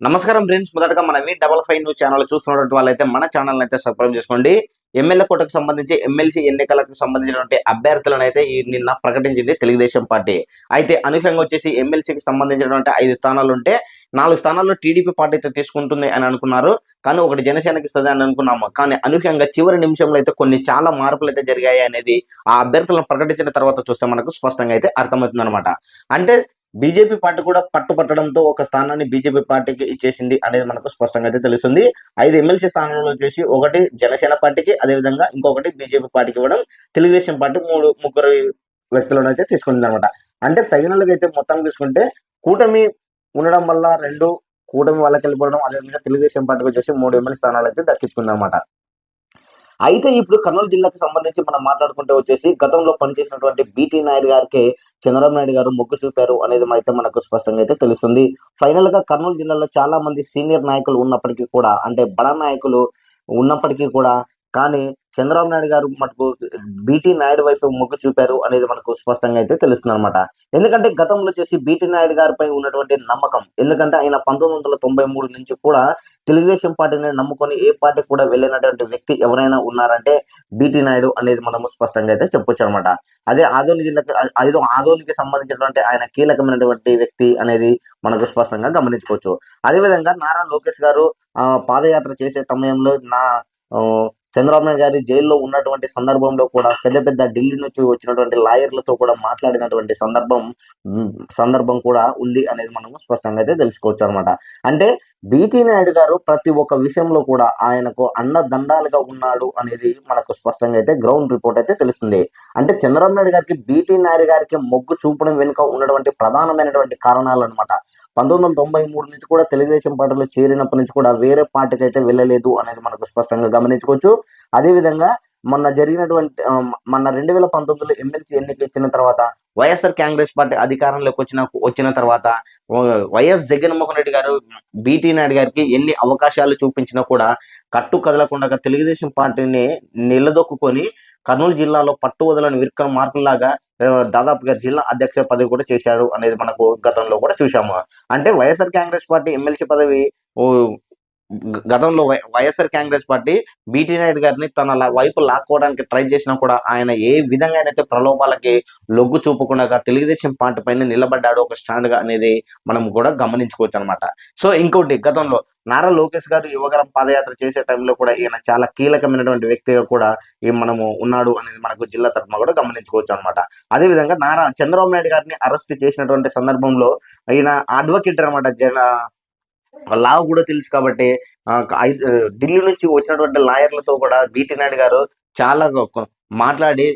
నమస్కారం ఫ్రెండ్స్. మొదటగా మనవి డబల్ ఫైవ్ న్యూస్ ఛానల్ చూస్తున్నటువంటి వాళ్ళైతే మన ఛానల్ అయితే సబ్స్క్రైబ్ చేసుకోండి. ఎమ్మెల్యే కోటకు సంబంధించి ఎమ్మెల్సీ ఎన్నికలకు సంబంధించినటువంటి అభ్యర్థులను అయితే ఈ నిన్న ప్రకటించింది తెలుగుదేశం పార్టీ. అయితే అనూహ్యంగా వచ్చేసి ఎమ్మెల్సీకి సంబంధించినటువంటి ఐదు స్థానాలు ఉంటే నాలుగు స్థానాల్లో టీడీపీ పార్టీ అయితే తీసుకుంటుంది అని అనుకున్నారు. కానీ ఒకటి జనసేనకి ఇస్తుంది అని అనుకున్నాము. కానీ అనూహ్యంగా చివరి నిమిషంలో అయితే కొన్ని చాలా మార్పులు అయితే జరిగాయి అనేది ఆ అభ్యర్థులను ప్రకటించిన తర్వాత చూస్తే మనకు స్పష్టంగా అయితే అర్థమవుతుంది అంటే బీజేపీ పార్టీ కూడా పట్టుపట్టడంతో ఒక స్థానాన్ని బీజేపీ పార్టీకి ఇచ్చేసింది అనేది మనకు స్పష్టంగా అయితే తెలుస్తుంది. ఐదు ఎమ్మెల్సీ స్థానంలో వచ్చేసి ఒకటి జనసేన పార్టీకి అదేవిధంగా ఇంకొకటి బీజేపీ పార్టీకి ఇవ్వడం తెలుగుదేశం పార్టీ మూడు ముగ్గురు వ్యక్తులను అయితే తీసుకుంది అనమాట అంటే ఫైనల్గా అయితే మొత్తం తీసుకుంటే కూటమి ఉండడం వల్ల రెండు కూటమి వాళ్ళకి వెళ్ళిపోవడం అదేవిధంగా తెలుగుదేశం పార్టీకి వచ్చేసి మూడు ఎమ్మెల్యే స్థానాలు అయితే దక్కించుకుంది అనమాట అయితే ఇప్పుడు కర్నూలు జిల్లాకు సంబంధించి మనం మాట్లాడుకుంటే వచ్చేసి గతంలో పనిచేసినటువంటి బీటీ నాయుడు గారికి చంద్రబాబు నాయుడు గారు మొగ్గు చూపారు అనేది అయితే మనకు స్పష్టంగా అయితే తెలుస్తుంది. ఫైనల్గా కర్నూలు జిల్లాలో చాలా మంది సీనియర్ నాయకులు ఉన్నప్పటికీ కూడా అంటే బడా నాయకులు ఉన్నప్పటికీ కూడా కానీ చంద్రబాబు నాయుడు గారు మటుకు బీటీ నాయుడు వైపు మొగ్గు చూపారు అనేది మనకు స్పష్టంగా అయితే తెలుస్తుంది అనమాట ఎందుకంటే గతంలో వచ్చేసి బీటీ నాయుడు గారిపై ఉన్నటువంటి నమ్మకం ఎందుకంటే ఆయన పంతొమ్మిది వందల తొంభై మూడు నుంచి కూడా తెలుగుదేశం పార్టీని నమ్ముకొని ఏ పార్టీ కూడా వెళ్ళినటువంటి వ్యక్తి ఎవరైనా ఉన్నారంటే బీటీ నాయుడు అనేది మనము స్పష్టంగా అయితే చెప్పొచ్చు అనమాట అదే ఆధోని జిల్లాకి ఐదో ఆధోనికి సంబంధించినటువంటి ఆయన కీలకమైనటువంటి వ్యక్తి అనేది మనకు స్పష్టంగా గమనించుకోవచ్చు. అదేవిధంగా నారా లోకేష్ గారు ఆ, పాదయాత్ర చేసే సమయంలో నా చంద్రబాబు నాయుడు గారి జైల్లో ఉన్నటువంటి సందర్భంలో కూడా పెద్ద పెద్ద ఢిల్లీ నుంచి వచ్చినటువంటి లాయర్లతో కూడా మాట్లాడినటువంటి సందర్భం సందర్భం కూడా ఉంది అనేది మనము స్పష్టంగా అయితే తెలుసుకోవచ్చు అనమాట అంటే బీటీ నాయుడు గారు ప్రతి ఒక్క విషయంలో కూడా ఆయనకు అన్నదండాలుగా ఉన్నాడు అనేది మనకు స్పష్టంగా అయితే గ్రౌండ్ రిపోర్ట్ అయితే తెలుస్తుంది. అంటే చంద్రబాబు నాయుడు గారికి బీటీ నాయుడు గారికి మొగ్గు చూపడం వెనుక ఉన్నటువంటి ప్రధానమైనటువంటి కారణాలు అనమాట పంతొమ్మిది వందల తొంభై మూడు నుంచి కూడా తెలుగుదేశం పార్టీలో చేరినప్పటి నుంచి కూడా వేరే పార్టీకి అయితే వెళ్ళలేదు అనేది మనకు స్పష్టంగా గమనించుకోవచ్చు. అదేవిధంగా మొన్న జరిగినటువంటి మొన్న రెండు వేల పంతొమ్మిదిలో ఎమ్మెల్సీ ఎన్నిక ఇచ్చిన తర్వాత వైఎస్ఆర్ కాంగ్రెస్ పార్టీ అధికారంలోకి వచ్చిన వచ్చిన తర్వాత వైఎస్ జగన్మోహన్ రెడ్డి గారు బీటీ నాయుడు గారికి ఎన్ని అవకాశాలు చూపించినా కూడా కట్టు కదలకుండా తెలుగుదేశం పార్టీని నిలదొక్కుని కర్నూలు జిల్లాలో పట్టు వదలని విక్రమ మార్పులాగా దాదాపుగా జిల్లా అధ్యక్ష పదవి కూడా చేశారు అనేది మనకు గతంలో కూడా చూసాము అంటే వైఎస్ఆర్ కాంగ్రెస్ పార్టీ ఎమ్మెల్సీ పదవి గతంలో Y- YSR Congress party BT Naidu గారిని తన లా- వైపు లాక్కోవడానికి ట్రై చేసినా కూడా ఆయన ఏ విధంగా అయితే ప్రలోభాలకి లొగ్గు చూపకుండా తెలుగుదేశం పార్టీ పైన నిలబడ్డాడు ఒక స్టాండ్గా అనేది మనం కూడా గమనించుకోవచ్చు అనమాట సో ఇంకోటి గతంలో నారా లోకేష్ గారు యువగరం పాదయాత్ర చేసే టైంలో కూడా ఈయన చాలా కీలకమైనటువంటి వ్యక్తిగా కూడా ఈ మనము ఉన్నాడు అనేది మనకు జిల్లా తరఫున కూడా గమనించుకోవచ్చు అనమాట అదేవిధంగా నారా చంద్రబాబు నాయుడు గారిని అరెస్ట్ చేసినటువంటి సందర్భంలో ఈయన అడ్వకేట్ అనమాట జన లావు కూడా తెలుసు కాబట్టి ఢిల్లీ నుంచి వచ్చినటువంటి లాయర్లతో కూడా బీటీ నాయుడు గారు చాలా మాట్లాడి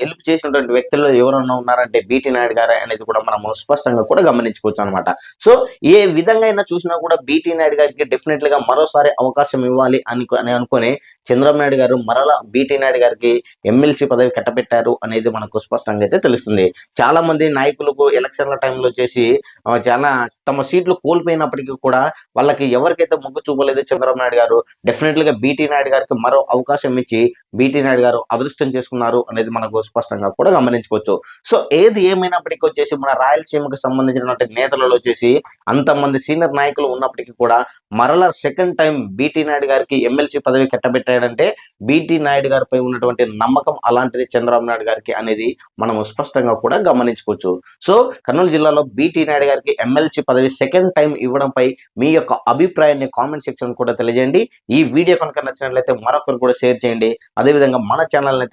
హెల్ప్ చేసినటువంటి వ్యక్తుల్లో ఎవరన్నా ఉన్నారంటే బీటీ నాయుడు గారు అనేది కూడా మనము స్పష్టంగా కూడా గమనించుకోవచ్చు అనమాట సో ఏ విధంగా అయినా చూసినా కూడా బీటీ నాయుడు గారికి డెఫినెట్గా మరోసారి అవకాశం ఇవ్వాలి అని అని అనుకుని చంద్రబాబు నాయుడు గారు మరలా బీటీ నాయుడు గారికి ఎమ్మెల్సీ పదవి కట్టబెట్టారు అనేది మనకు స్పష్టంగా అయితే తెలుస్తుంది. చాలా మంది నాయకులకు ఎలక్షన్ల టైంలో చేసి చాలా తమ సీట్లు కోల్పోయినప్పటికీ కూడా వాళ్ళకి ఎవరికైతే మొగ్గు చూపలేదు చంద్రబాబు నాయుడు గారు డెఫినెట్గా బీటీ నాయుడు గారికి మరో అవకాశం ఇచ్చి బీటీ నాయుడు గారు అదృష్టం చేసుకున్నారు అనేది మనకు స్పష్టంగా కూడా గమనించుకోవచ్చు. సో ఏది ఏమైనప్పటికీ వచ్చేసి మన రాయలసీమకు సంబంధించినటువంటి నేతలలో వచ్చేసి అంతమంది సీనియర్ నాయకులు ఉన్నప్పటికీ కూడా మరలా సెకండ్ టైం బీటీ నాయుడు గారికి ఎమ్మెల్సీ పదవి కట్టబెట్టాడంటే బీటీ నాయుడు గారిపై ఉన్నటువంటి నమ్మకం అలాంటిది చంద్రబాబు నాయుడు గారికి అనేది మనము స్పష్టంగా కూడా గమనించుకోవచ్చు. సో కర్నూలు జిల్లాలో బీటీ నాయుడు గారికి ఎమ్మెల్సీ పదవి సెకండ్ టైం ఇవ్వడంపై మీ యొక్క అభిప్రాయాన్ని కామెంట్ సెక్షన్ కూడా తెలియజేయండి. ఈ వీడియో కనుక నచ్చినట్లయితే మరొకరు కూడా షేర్ చేయండి. అదేవిధంగా మన ఛానల్